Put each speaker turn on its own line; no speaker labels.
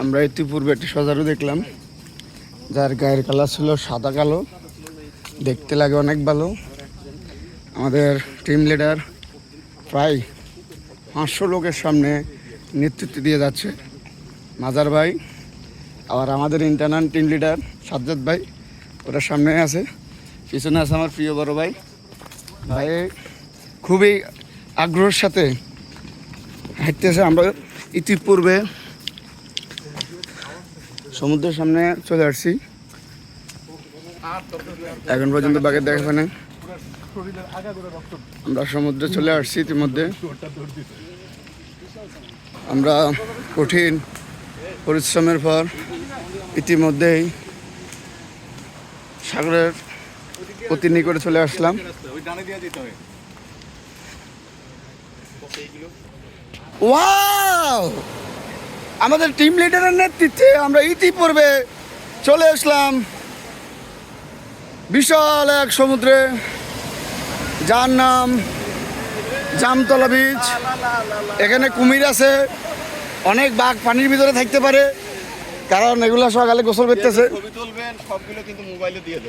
আমরা ইতিপূর্বে একটি সজারু দেখলাম, যার গায়ের কালার ছিল সাদা কালো, দেখতে লাগে অনেক ভালো। আমাদের টিম লিডার প্রায় পাঁচশো লোকের সামনে নেতৃত্ব দিয়ে যাচ্ছে। মাজার ভাই, আবার আমাদের ইন্টারনাল টিম লিডার সাজ্জাদ ভাই, ওরা সামনে আছে, পিছনে আছে আমার প্রিয় বড় ভাই। ভাই, খুবই আগ্রহের সাথে হাঁটতেছে, আমরা ইতিপূর্বে সমুদ্রের সামনে চলে আসছি। এখন পর্যন্ত বাঘের দেখা পাই না আমরা সমুদ্রে চলে আসছি ইতিমধ্যে। আমরা কঠিন পরিশ্রমের পর ইতিমধ্যেই সাগরের অতি নিকটে চলে আসলাম। ওয়াও আমাদের টিম লিডারের নেতৃত্বে আমরা ইতিপূর্বে চলে আসলাম বিশাল এক সমুদ্রে, যার নাম জামতলা বিচ এখানে কুমির আছে, অনেক বাঘ পানির ভিতরে থাকতে পারে, কারণ এগুলো সকালে গোসল করতেছে।
সবগুলো কিন্তু মোবাইলে দিয়ে